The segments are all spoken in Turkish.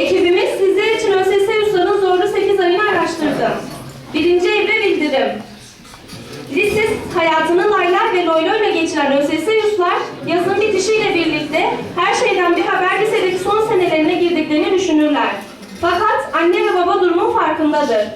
Ekibimiz sizler için ÖSS Yusuf'un zorlu 8 ayını araştırdı. Birinci evre bildirim. Lise hayatını laylar ve loyloyla geçiren ÖSS Yusuflar yazın bitişiyle birlikte her şeyden bir haber lisedeki son senelerine girdiklerini düşünürler. Fakat anne ve baba durumun farkındadır.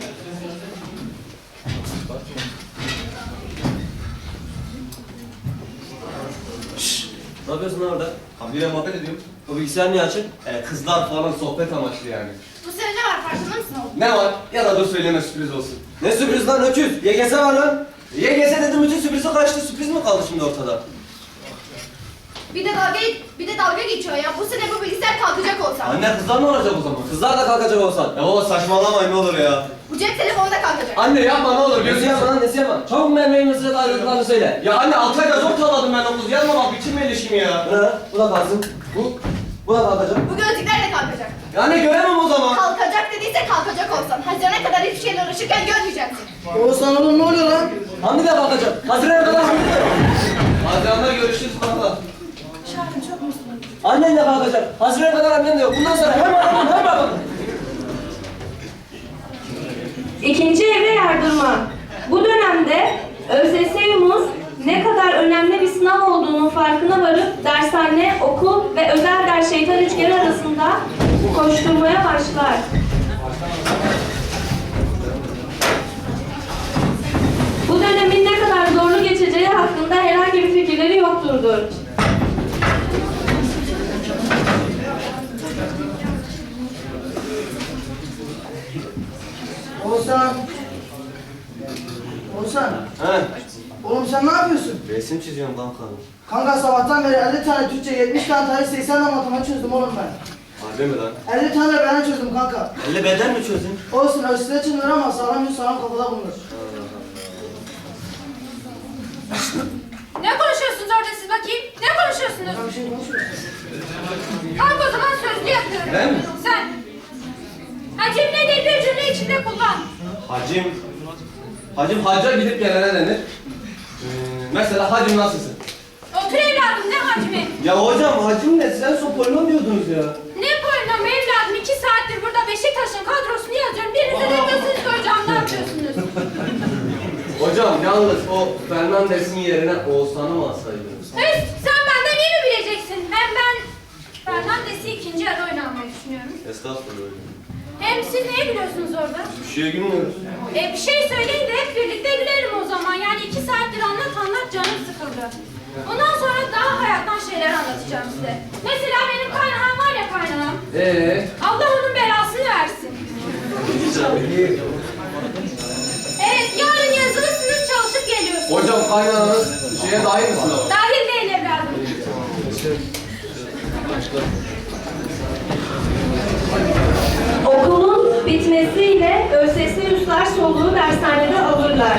Ne yapıyorsun orada? Hamdi'yle muhabbet ediyorum. O bilgisayar niye açık? Ee, kızlar falan sohbet amaçlı yani. Bu sene ne var farkında mısın oğlum? Ne var? Ya da dur söyleme sürpriz olsun. Ne sürpriz lan öküz? YGS var lan. YGS dedim bütün sürprizi kaçtı. Sürpriz mi kaldı şimdi ortada? Bir de dalga bir de dalga geçiyor ya. Bu sene bu bilgisayar kalkacak olsa. Anne kızlar ne olacak o zaman? Kızlar da kalkacak olsan. Ya baba saçmalamayın ne olur ya. Bu cep telefonu da kalkacak. Anne yapma ne olur gözünü yapma lan nesi yapma? Çabuk mermeğin mesele ayrıntılarını söyle. Ya anne altı ayda zor taladım ben o kız. Yazma bak bitirme ilişkimi ya. Bu ne? Bu da kalsın. Bu. Bu da kalkacak. Bu gözlükler de kalkacak. Ya anne göremem o zaman. Kalkacak dediyse kalkacak olsan. Hazirana kadar hiçbir şeyle uğraşırken görmeyeceksin. Oğuzhan oğlum ne oluyor lan? Hamdi de kalkacak. Haziran'a kadar Hamdi de. Hadi anne görüşürüz kanka. Annen de kalkacak. Haziran'a kadar annen de yok. Bundan sonra hem adamım hem babam. İkinci evre yardırma. Bu dönemde ÖSS'yumuz ne kadar önemli bir sınav olduğunun farkına varıp dershane, okul ve özel ders şeytan üçgeni arasında koşturmaya başlar. Bu dönemin ne kadar zorlu geçeceği hakkında herhangi bir fikirleri yokturdur. Oğuzhan. Oğuzhan. He. Oğlum sen ne yapıyorsun? Resim çiziyorum kanka. Kanka sabahtan beri 50 tane Türkçe, 70 tane tarih, 80 tane matematik çözdüm oğlum ben. Harbi mi lan? 50 tane de ben çözdüm kanka. Elle beden mi çözdün? Olsun ölçüde çınır ama sağlam yüz sağlam kafada bulunur. Ne konuşuyorsunuz orada siz bakayım? Ne konuşuyorsunuz? Ben bir şey konuşmuyorum. Kalk o zaman sözlü yapıyorum. Ben mi? Sen. Hacim nedir bir cümle içinde kullan. Hacim. Hacim hacca gidip gelene denir. Ee, mesela hacim nasılsın? Otur evladım ne hacmi? Ya hocam hacim ne? Sen son polinom diyordunuz ya. Ne polinom evladım? iki saattir burada Beşiktaş'ın kadrosunu yazıyorum. Birinize de diyorsunuz ki hocam ne yapıyorsunuz? Hocam yalnız o Fernandes'in yerine Oğuzhan'ı mı alsaydınız? Üst sen benden iyi mi bileceksin? Hem ben Fernandes'i ikinci yarı oynamayı düşünüyorum. Estağfurullah. Hem siz neye gülüyorsunuz orada? Bir şeye gülmüyoruz. E, bir şey söyleyin de hep birlikte gülerim o zaman. Yani iki saattir anlat anlat canım sıkıldı. Ondan sonra daha hayattan şeyler anlatacağım size. Mesela benim kaynağım var ya kaynağım. Ee? Allah onun belasını versin. Evet yarın yazılı sınıf çalışıp geliyorsun. Hocam kaynağınız şeye dahil mi sınava? Dahil değil evladım. Okulun Yuslar soluğu dershanede alırlar.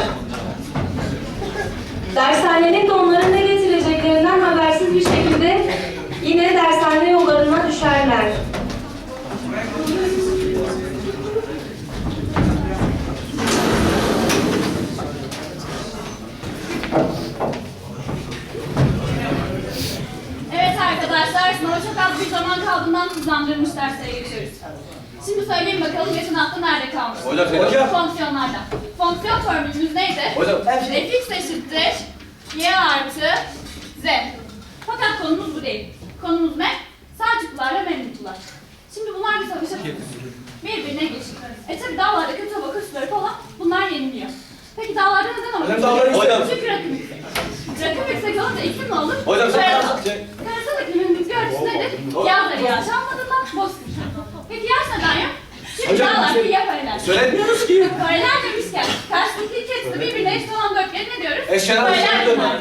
Dershanenin de onların ne getireceklerinden habersiz bir şekilde yine dershane yollarına düşerler. Evet arkadaşlar, sınava çok az bir zaman kaldığından hızlandırılmış derslere geçiyoruz. Şimdi söyleyin bakalım geçen hafta nerede kalmıştık? Hocam şey hocam. Fonksiyonlarda. Fonksiyon formülümüz neydi? Hocam. fx eşittir y artı z. Fakat konumuz bu değil. Konumuz ne? Selçuklular ve Memluklular. Şimdi bunlar bir savaşa birbirine geçiyor. E tabi dağlarda kötü hava koşulları falan bunlar yeniliyor. Peki dağlarda neden olur? Hocam dağlar yüksek. Hocam. Çünkü rakım yüksek. Rakım yüksek olunca iklim ne olur? Hocam sen Karasal. şey- iklimin rüzgar örtüsü nedir? Yağları yağış almadığından bozkır. Neden yok? Çünkü Hocam, dağlar şey- kıyıya paralel. Söylemiyoruz ki. Paralel demişken karşılıklı iki açısı birbirine eşit olan dörtgeni ne diyoruz? Üçgen dörtgen. bunlar.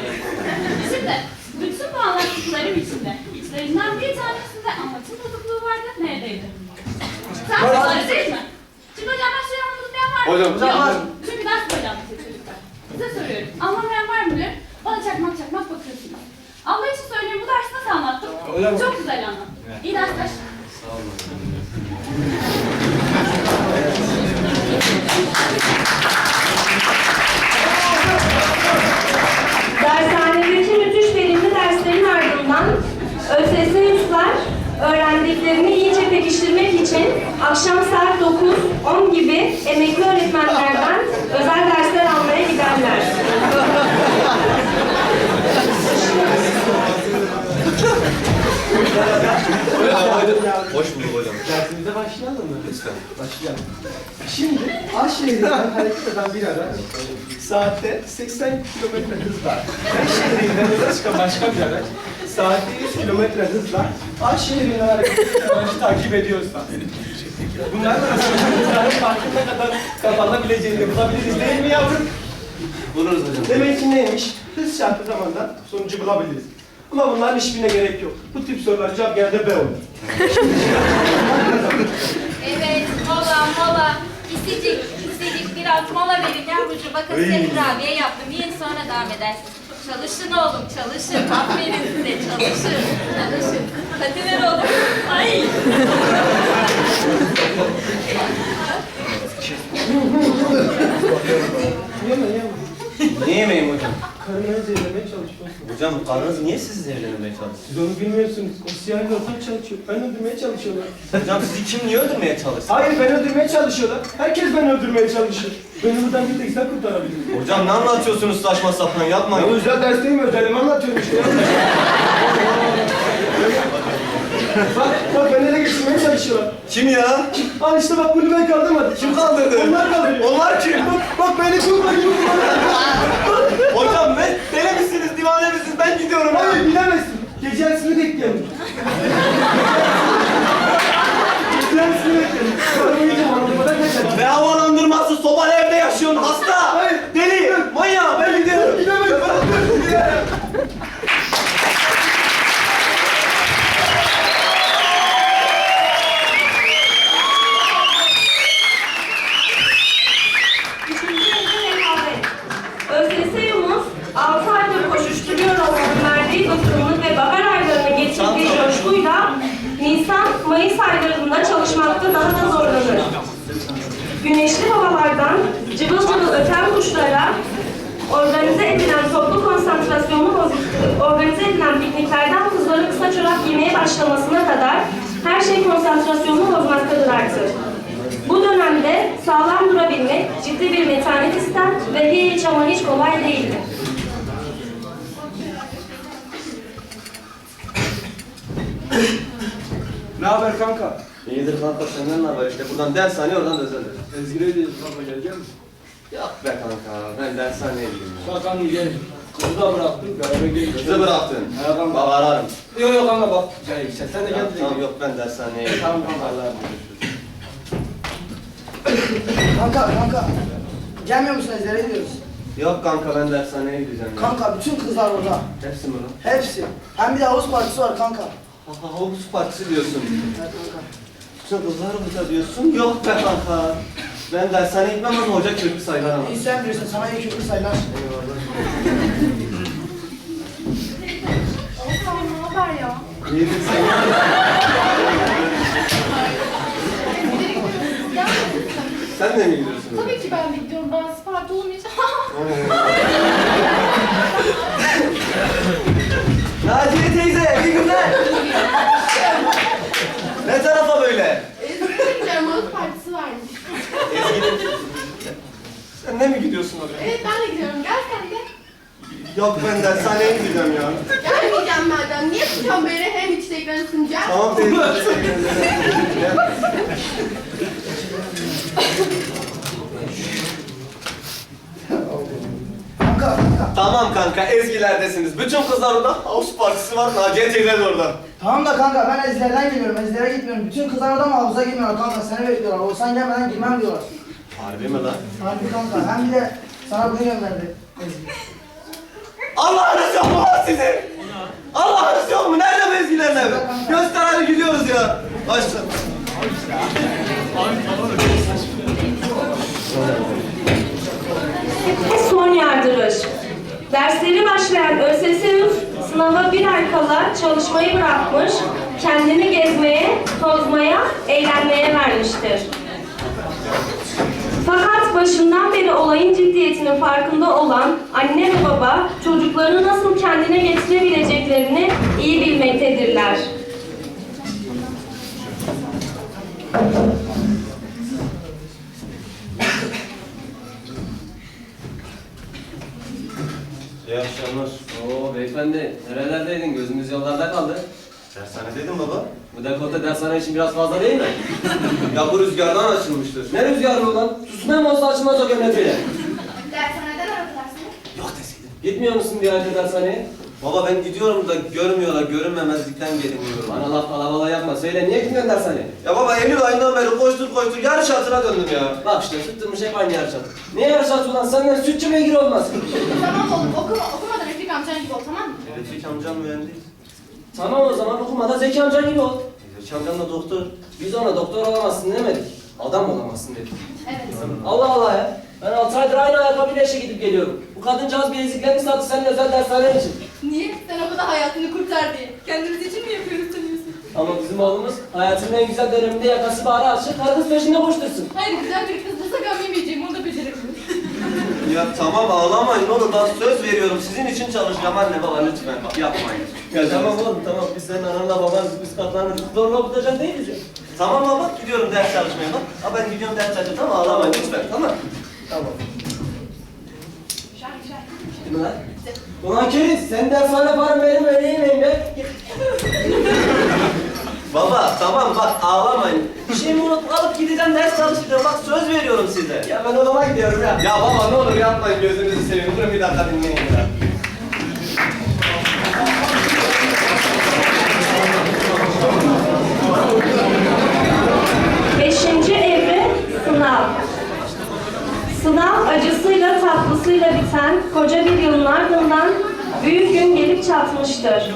Şimdi bütün bu anlattıklarım içinde içlerinden bir tanesinde anlatım bozukluğu vardı. Neredeydi? Sen bunları değil mi? Şimdi hocam ben şey anlatmayan var mı? Hocam, hocam, hocam. Çünkü ders böyle anlatıyor çocuklar. Size soruyorum. Anlamayan var mı diyor. Bana çakmak çakmak bakıyorsunuz. Allah için söyleyeyim bu dersi nasıl anlattım? Hocam. Çok güzel anlattım. İyi dersler. Dershanedeki müthiş verimli derslerin ardından ÖSS Yuslar öğrendiklerini iyice pekiştirmek için akşam saat 9-10 gibi emekli öğretmenlerden özel dersler almaya giderler. Hoş bulduk hocam. Dersimize başlayalım mı? Lütfen. Başlayalım. Şimdi Aşehir'den hareket eden bir araç saatte 80 kilometre hızla Aşehir'den yola çıkan başka bir araç saatte 100 kilometre hızla Aşehir'den hareket eden aracı takip ediyorsa bunlar arasında hızların farkı ne kadar kazanabileceğini bulabiliriz değil mi yavrum? Buluruz hocam. Demek ki neymiş? Hız çarpı zamandan sonucu bulabiliriz. Ama bunların hiçbirine gerek yok. Bu tip soruların cevap genelde B olur. Mola. İsteyecek, isteyecek biraz mola verin yavrucuğum. Bakın size kurabiye yaptım. Yiyin sonra devam edersiniz. Çalışın oğlum, çalışın. Aferin size, çalışın. Çalışın. Hadi ver oğlum. Ay. Ne yemeyim hocam? Karını zehirlemeye çalışıyorsun. Hocam karınız niye siz zehirlemeye çalışıyor? Siz onu bilmiyorsunuz. O siyah yoldan çalışıyor. Ben öldürmeye çalışıyorlar. Hocam sizi kim niye öldürmeye çalışsın? Hayır ben öldürmeye çalışıyorlar. Herkes beni öldürmeye çalışıyor. Beni buradan bir tek sen kurtarabilirsin. Hocam ne anlatıyorsunuz saçma sapan Ya yapmayın. özel ders değil mi? Özelimi anlatıyorum işte. bak, bak beni ele geçirmeye çalışıyorlar. Kim ya? Al işte bak bunu ben kaldırmadım. Kim kaldırdı? Onlar kaldırıyor. Onlar kim? Bak, bak beni tutma gibi. Hocam divane misiniz? Ben gidiyorum. Hayır bilemezsin. Gece yarısını bekleyelim. Gece yarısını bekleyelim. Sonra uyuyacağım anlamadan geçelim. Ne havalandırması? Sobalı evde yaşıyorsun hasta. Hayır. Konsantrasyonunu bozmaktadır artık. Bu dönemde sağlam durabilmek ciddi bir metanet ister ve hiç ama hiç kolay değildir. Ne haber kanka? İyidir kanka senden ne haber işte buradan dershane oradan da özel ders. Ezgi'ne diyoruz kanka gelecek misin? Yok be kanka ben dershaneye gideyim kanka gel. Kızı da bıraktım. Beraber gel. Bizi bıraktın. Kanka. Bak ararım. Yok yok kanka bak. Gel işte sen de gel. tamam yok ben dershaneye. Tamam, kanka. Allah'a Kanka kanka. Gelmiyor musun ezlere gidiyoruz. Yok kanka ben dershaneye gideceğim ya. Kanka bütün kızlar orada. Hepsi mi lan? Hepsi. Hem bir de havuz partisi var kanka. Ha ha havuz partisi diyorsun. Evet kanka. Sen kızlar burada diyorsun. Yok be kanka. Ben dershaneye gitmem ama hoca kötü sayılar ama. İyi sen bilirsin sana iyi kötü sayılar. Oğuzhan ne haber ya? İyidir sen. Ya Sen de mi gidiyorsun? tabii ki ben de gidiyorum. Ben Sparta olmayacağım. Naciye teyze, iyi günler. ne tarafa böyle? Ağız partisi varmış. Sen ne mi gidiyorsun oraya? Evet ben de gidiyorum. Gel sen de. Yok ben dershaneye gideceğim ya. Gelmeyeceğim madem. Niye tutuyorsun beni? Hem içeceklerini sunacağım. Tamam teyze. Kanka kanka. tamam kanka Ezgiler'desiniz. Bütün kızlar orada. House partisi var. Naciye teyze de orada. Tamam da kanka ben ezlerden geliyorum. Ezlere gitmiyorum. Bütün kızlar orada mı havuza girmiyorlar kanka. Seni bekliyorlar. Olsan gelmeden girmem diyorlar. Harbi mi lan? Harbi kanka. Hem bir de sana bunu gönderdi. Allah'ınız yok mu lan sizin? Allah'ınız yok mu? Nerede evi? Göster hadi gidiyoruz ya. Başla. Son yardırış. Dersleri başlayan ÖSS sınava bir ay kala çalışmayı bırakmış, kendini gezmeye, tozmaya, eğlenmeye vermiştir. Fakat başından beri olayın ciddiyetinin farkında olan anne ve baba çocuklarını nasıl kendine getirebileceklerini iyi bilmektedirler. İyi akşamlar. Oo beyefendi, nerelerdeydin? Gözümüz yollarda kaldı. Dershane dedim baba. Bu dekolte dershane için biraz fazla değil mi? Ya bu rüzgardan açılmıştır. ne rüzgarı ulan? Susma mı olsa açılmaz o gömleğiyle. Dershaneden aradılar seni. Yok deseydin. Gitmiyor musun bir ayda dershaneye? Baba ben gidiyorum da görmüyorlar, görünmemezlikten geliniyorum. Bana laf kalabalığa yapma. Söyle niye gitmiyorsun dershaneye? Ya baba Eylül ayından beri koştur koştur yarış atına döndüm ya. Bak işte tutturmuş hep aynı yarış atı. Niye yarış atı ulan? Senden sütçü beygir olmaz. Tamam oğlum okuma, okumadan Refik amcan gibi ol tamam mı? Refik amcam mühendis. Tamam o zaman okumada Zeki amca gibi ol. Refik amcam da doktor. Biz ona doktor olamazsın demedik. Adam olamazsın dedik. Evet. Allah Allah ya. Ben 6 aydır aynı ayakkabıyla işe gidip geliyorum. Bu kadıncağız bileziklerini sattı senin özel dershanen için. Niye? Sen o kadar hayatını kurtar diye. Kendimiz için mi yapıyoruz sanıyorsun? Ama bizim oğlumuz hayatının en güzel döneminde yakası bağrı açık, karı kız peşinde koştursun. Hayır güzel bir kızdırsa gömemeyeceğim onu da beceremiyorum. Ya tamam ağlamayın oğlum ben söz veriyorum sizin için çalışacağım anne baba lütfen bak yapmayın. Ya tamam oğlum tamam biz senin ananla baban biz katlanırız. Zorla okutacak değiliz ya. Tamam baba gidiyorum ders çalışmaya bak. Ha ben gidiyorum ders çalışacağım tamam ağlamayın lütfen tamam. Tamam. Şahin şahin. Değil mi lan? Ulan keriz sen dershane param benim öyle yemeyim be. Baba tamam bak ağlamayın. Bir şeyimi unutup gideceğim ders çalışacağım bak söz veriyorum size. Ya ben odama gidiyorum ya. Ya baba ne olur yapmayın gözünüzü seveyim. Durun bir dakika dinleyin ya. Beşinci evre sınav. Sınav acısıyla tatlısıyla biten koca bir yılın ardından büyük gün gelip çatmıştır.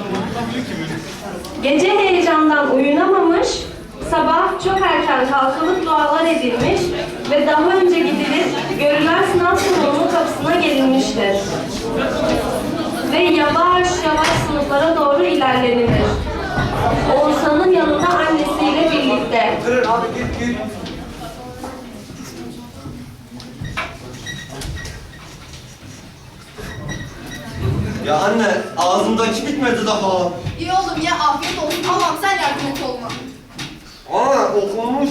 Gece heyecandan uyunamamış, sabah çok erken kalkılıp dualar edilmiş ve daha önce gidilip görülen sınav salonunun kapısına gelinmiştir. Ve yavaş yavaş sınıflara doğru ilerlenilir. Oğuzhan'ın yanında annesiyle birlikte. Ya anne ağzımdaki bitmedi daha. İyi oğlum ya afiyet olsun. Allah'ım sen yardım et oğluma. Aa okunmuş.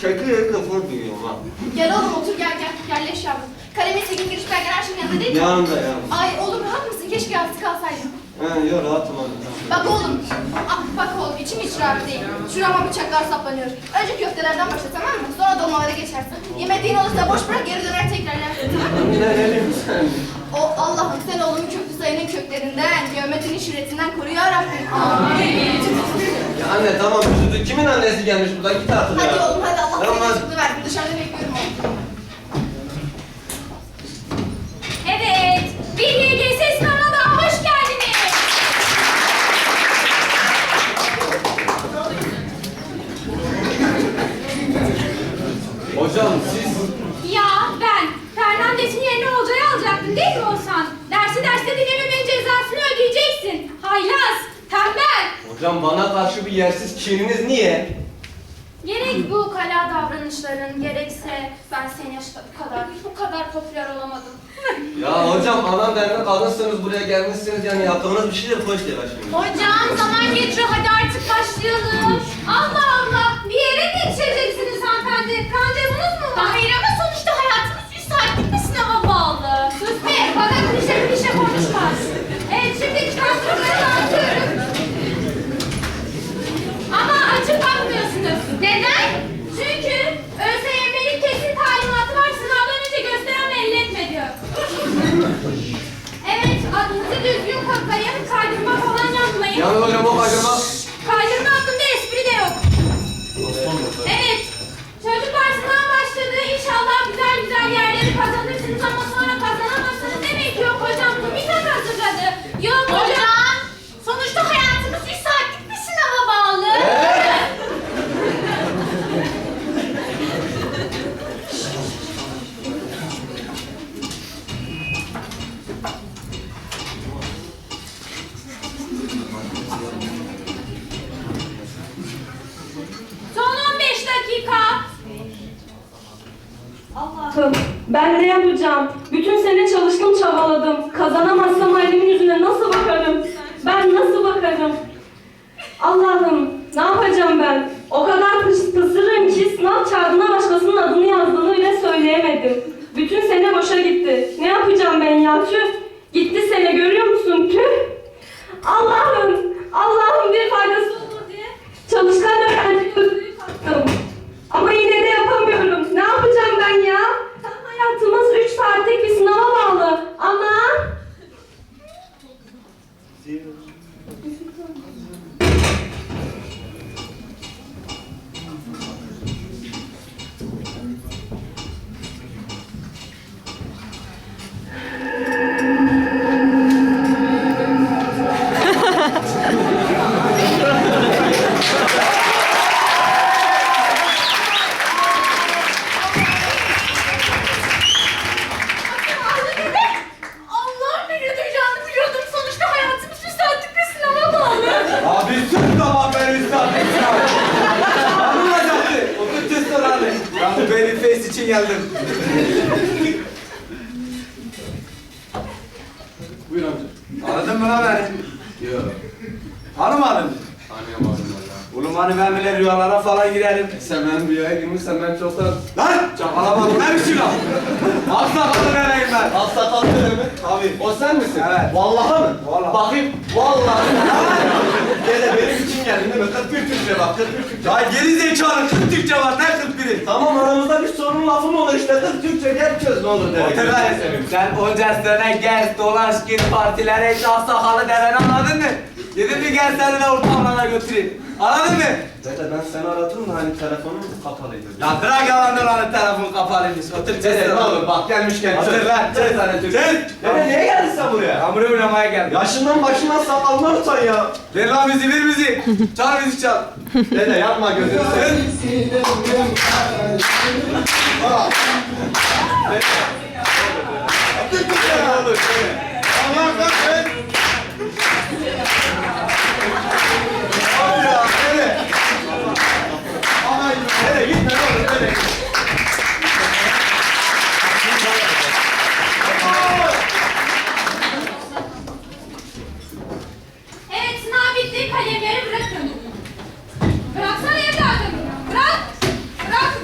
Keki ilk defa duyuyorum ha. Gel oğlum otur gel gel. Yerleş yavrum. Kalemin sekin giriş belgeler her şeyin yanında değil mi? Yanımda ya. Ay oğlum rahat mısın? Keşke yalnız kalsaydın. He yok rahatım abi. tamam. Bak oğlum. Ah, bak oğlum içim hiç rahat değil. Şurama bıçaklar saplanıyor. Önce köftelerden başla tamam mı? Sonra dolmalara geçersin. Yemediğin olursa boş bırak geri döner tekrar yersin tamam mı? Ne ne diyorsun sen? O Allah'ım sen oğlumu köklü sayının köklerinden, geometrinin şirretinden koru ya Rabbim. Amin. Ya anne tamam üzüldü. Kimin annesi gelmiş burada? Git artık ya. Hadi oğlum hadi Allah Tamam, çıktı ver. Dışarıda bekliyorum oğlum. Evet, bir YGS sınavına daha hoş geldiniz. Hocam siz... Ya ben Fernandes'in yerine hocayı alacaktım değil mi Oğuzhan? Hocam bana karşı bir yersiz kininiz niye? Gerek bu kala davranışların gerekse ben senin yaşta bu kadar, bu kadar popüler olamadım. Ya hocam anam dernek kadınsınız buraya gelmişsiniz yani yaptığınız bir şey de hoş değil şimdi. Hocam zaman geçiyor hadi artık başlayalım. Allah Allah bir yere mi yetişeceksiniz hanımefendi? Randevunuz mu var? Hayır ama sonuçta hayatımız 100 saatlik bir sınava bağlı. Sus be bana klişe klişe konuşma. Evet şimdi çıkarttıkları dağıtıyorum. Ama açıp bakmıyorsunuz. Neden? Çünkü ÖSYM'nin kesin talimatı var sınavdan önce gösteren belli etme diyor. Evet adınızı düzgün kaydırma falan yapmayın. Yani hocam o. Kaydırma Ben ne yapacağım? Bütün sene çalıştım çabaladım. Kazanamazsam ailemin yüzüne nasıl bakarım? Ben nasıl bakarım? Allah'ım ne yapacağım ben? O kadar kısırım ki sınav kağıdına başkasının adını yazdığını bile söyleyemedim. Bütün sene boşa gitti. Ne yapacağım ben ya tüh? Gitti sene görüyor musun tüh? Allah'ım, Allah'ım bir faydası olur diye çalışkan geldim. Buyur amca. Aradın mı lan beni? Yok. Tanımadın mı? Tanıyamadım valla. Oğlum hani ben bile rüyalara falan girerim. Sen benim rüyaya girmişsen ben çoktan... Lan! Çakalama bu ne biçim lan? Asla kadın ben. Az sakallı mi? Tabii. O sen misin? Evet. Vallahi mı? Vallahi. Bakayım. Vallahi. Dede benim için geldin değil mi? 41 Türkçe bak. 41 Türkçe. Ya geri zekalı 40 Türkçe var ne 41'i? Tamam aramızda bir sorun lafı mı olur işte 40 Türkçe gel çöz ne olur dede. Otur lan. Sen onca sene gez dolaş gir partilere az sakalı deveni anladın mı? Gidin bir gel seni de ortamlara götüreyim. Anladın mı? Dede ben seni aradım da hani telefonum kapalıydı. Ya bırak yalan dolanı telefon kapalıymış. Otur Dede çözsene ne olur bak gelmişken Otur lan. Çöz tane Türkçe. Çöz. Dede niye geldin sen buraya? Hamuru oynamaya geldim. Yaşından başından sakalından utan ya. Ver lan müziği ver müziği. Çal müzik çal. Dede yapma gözünü seveyim. Allah kahretsin. Abi ya dede. Ay dede gitme ne olur dede. Evet sınav bitti. Kalemleri bırakın. Bıraksana evladım. Bırak. Bırak.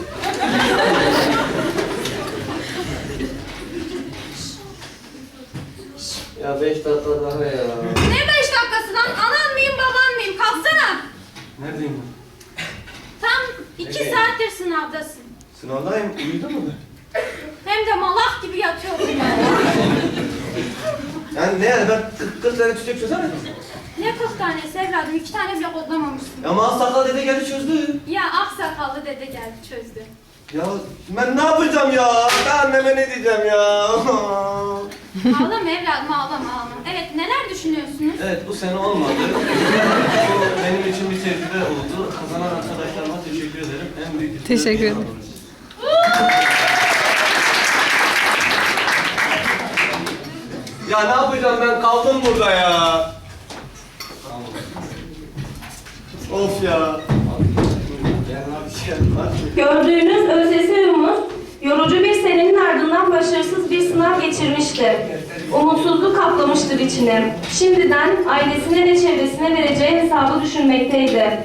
Ya 5 dakika daha ya. Ne beş dakikası lan? Anan mıyım baban mıyım? Kalksana. Neredeyim Tam iki saattir sınavdasın. Sınavdayım. Uyudun mu? Hem de malak gibi yatıyorum yani. Yani ne yani ben 40, 40 tane çiçek çözemedim. Ne kırk tanesi evladım? İki tane bile kodlamamışsın. Ya ama az sakal dede geldi çözdü. Ya aksakallı dede geldi çözdü. Ya ben ne yapacağım ya? Ben anneme ne diyeceğim ya? Ağlama evladım ağlama ağlama. Evet neler düşünüyorsunuz? evet bu sene olmadı. Bu benim için bir tecrübe oldu. Kazanan arkadaşlarıma teşekkür ederim. En büyük Teşekkür ederim. Ya ne yapacağım ben kaldım burada ya. Of ya. Gördüğünüz ÖSS uyumuz yorucu bir senenin ardından başarısız bir sınav geçirmişti. Umutsuzluk kaplamıştır içini. Şimdiden ailesine ve çevresine vereceği hesabı düşünmekteydi.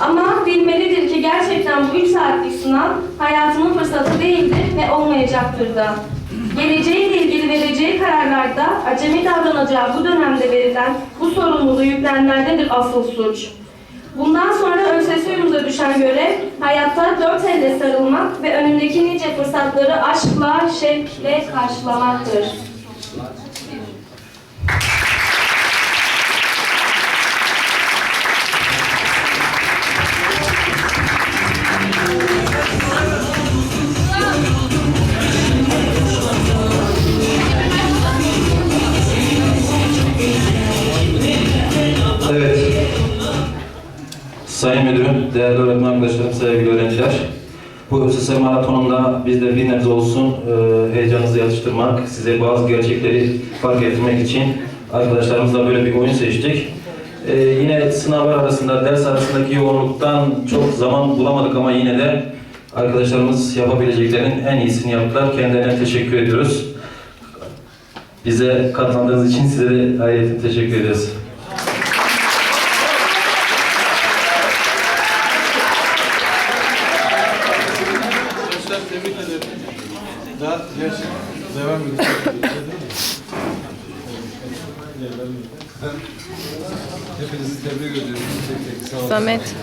Ama bilmelidir ki gerçekten bu 3 saatlik sınav hayatının fırsatı değildir ve olmayacaktır da. Geleceğiyle ilgili vereceği kararlarda acemi davranacağı bu dönemde verilen bu sorumluluğu yüklenenlerdedir asıl suç. Bundan sonra ÖSS uyumuna düşen görev hayatta dört elle sarılmak ve önündeki nice fırsatları aşkla, şevkle karşılamaktır. Sayın Müdürüm, değerli öğretmen arkadaşlarım, sevgili öğrenciler. Bu ÖSS maratonunda biz de bir nebze olsun e, heyecanınızı yatıştırmak, size bazı gerçekleri fark ettirmek için arkadaşlarımızla böyle bir oyun seçtik. E, yine sınavlar arasında, ders arasındaki yoğunluktan çok zaman bulamadık ama yine de arkadaşlarımız yapabileceklerinin en iyisini yaptılar. Kendilerine teşekkür ediyoruz. Bize katıldığınız için size de ayrıca teşekkür ediyoruz. Gençler tebrik ederim. Daha gerçi devam edin. Hepinizi tebrik ediyorum. Tek Samet.